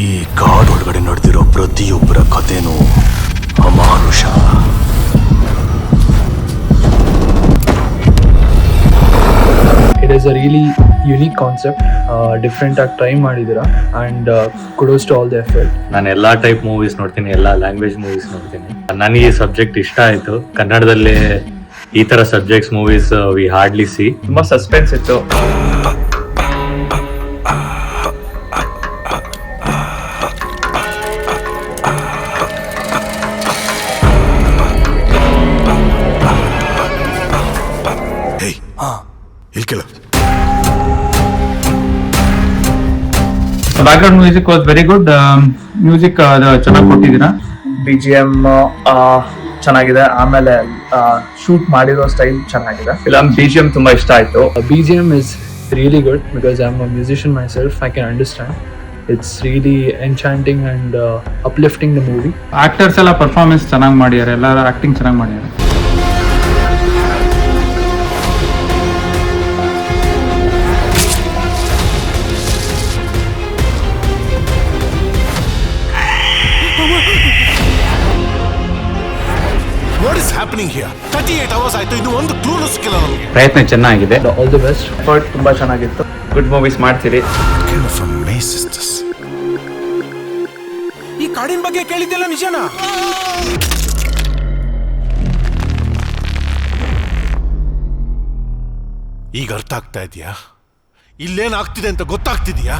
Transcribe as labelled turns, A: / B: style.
A: ಈ ಕಾಡೊಳಗಡೆ ನಡೆದಿರೋ ಪ್ರತಿಯೊಬ್ಬರ ಕಥೆನೂ ಅಮಾನುಷ.
B: It is a really unique concept different ಆಗಿ ಟ್ರೈ ಮಾಡಿದ್ದೀರಾ? And kudos to all the effort
C: ನಾನು ಎಲ್ಲಾ ಟೈಪ್ ಮೂವೀಸ್ ನೋಡ್ತೀನಿ ಎಲ್ಲಾ ಲ್ಯಾಂಗ್ವೇಜ್ ಮೂವೀಸ್ ನೋಡ್ತೀನಿ. ನನಗೆ ಈ ಸಬ್ಜೆಕ್ಟ್ ಇಷ್ಟ ಆಯ್ತು. ಕನ್ನಡದಲ್ಲಿ ಈ ತರ subjects movies we hardly see
D: ತುಂಬಾ ಸಸ್ಪೆನ್ಸ್ ಇತ್ತು.
A: ಹಾ. ಇಲ್ಲಿ ಕೇಳು
E: background music was very good music ಚೆನ್ನಾಗಿ ಕೊಟ್ಟಿದ್ದೀರಾ?
D: ಬಿ ಜಿ ಎಂ ಚೆನ್ನಾಗಿದೆ. ಆಮೇಲೆ ಶೂಟ್ ಮಾಡಿರೋ ಸ್ಟೈಲ್ ಚೆನ್ನಾಗಿದೆ. ಫಿಲಮ್ ಬಿ ಜಿ ಎಂ ತುಂಬಾ ಇಷ್ಟ ಆಯ್ತು.
B: B G M is really good because I am a musician myself I can understand it's really enchanting and uplifting the movie
E: actors ಎಲ್ಲ performance ಚೆನ್ನಾಗಿ ಮಾಡಿದ್ದಾರೆ. ಎಲ್ಲರ ಆಕ್ಟಿಂಗ್ ಚೆನ್ನಾಗಿ ಮಾಡಿದ್ದಾರೆ.
A: What is happening here thirty eight hours ಆಯ್ತು ಇದು ಒಂದು ಕ್ಲೂನು ಸಿಕ್ಕಿಲ್ಲ ನಮಗೆ.
C: ಪ್ರಯತ್ನ ಚೆನ್ನಾಗಿದೆ.
B: ಆಲ್ ದ ಬೆಸ್ಟ್
D: ಫಾರ್ ತುಂಬಾ ಚೆನ್ನಾಗಿತ್ತು. ಗುಡ್ ಮೂವೀಸ್ ಮಾಡ್ತೀರಿ.
A: ಈ ಕಾಡಿನ ಬಗ್ಗೆ ಕೇಳಿದ್ದೆಲ್ಲ ನಿಜನಾ? ಈಗ ಅರ್ಥ ಆಗ್ತಾ ಇದೆಯಾ? ಇಲ್ಲೇನಾಗ್ತಿದೆ ಅಂತ ಗೊತ್ತಾಗ್ತಿದ್ಯಾ?